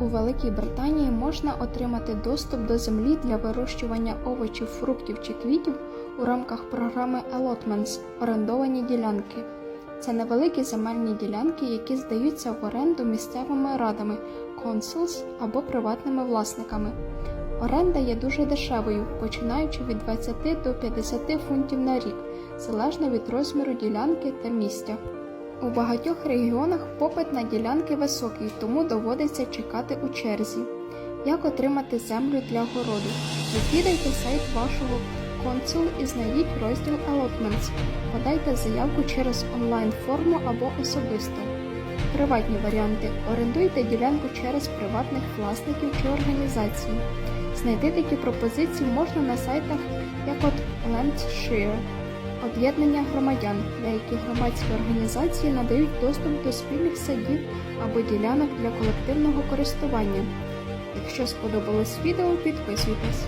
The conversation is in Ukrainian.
У Великій Британії можна отримати доступ до землі для вирощування овочів, фруктів чи квітів у рамках програми Allotments – орендовані ділянки. Це невеликі земельні ділянки, які здаються в оренду місцевими радами, consuls або приватними власниками. Оренда є дуже дешевою, починаючи від 20 до 50 фунтів на рік, залежно від розміру ділянки та місця. У багатьох регіонах попит на ділянки високий, тому доводиться чекати у черзі. Як отримати землю для городу? Відвідайте сайт вашого консул і знайдіть розділ Allotments. Подайте заявку через онлайн-форму або особисто. Приватні варіанти. Орендуйте ділянку через приватних власників чи організацій. Знайти такі пропозиції можна на сайтах, як от Landshare. Об'єднання громадян. Деякі громадські організації надають доступ до спільних садів або ділянок для колективного користування. Якщо сподобалось відео, підписуйтесь.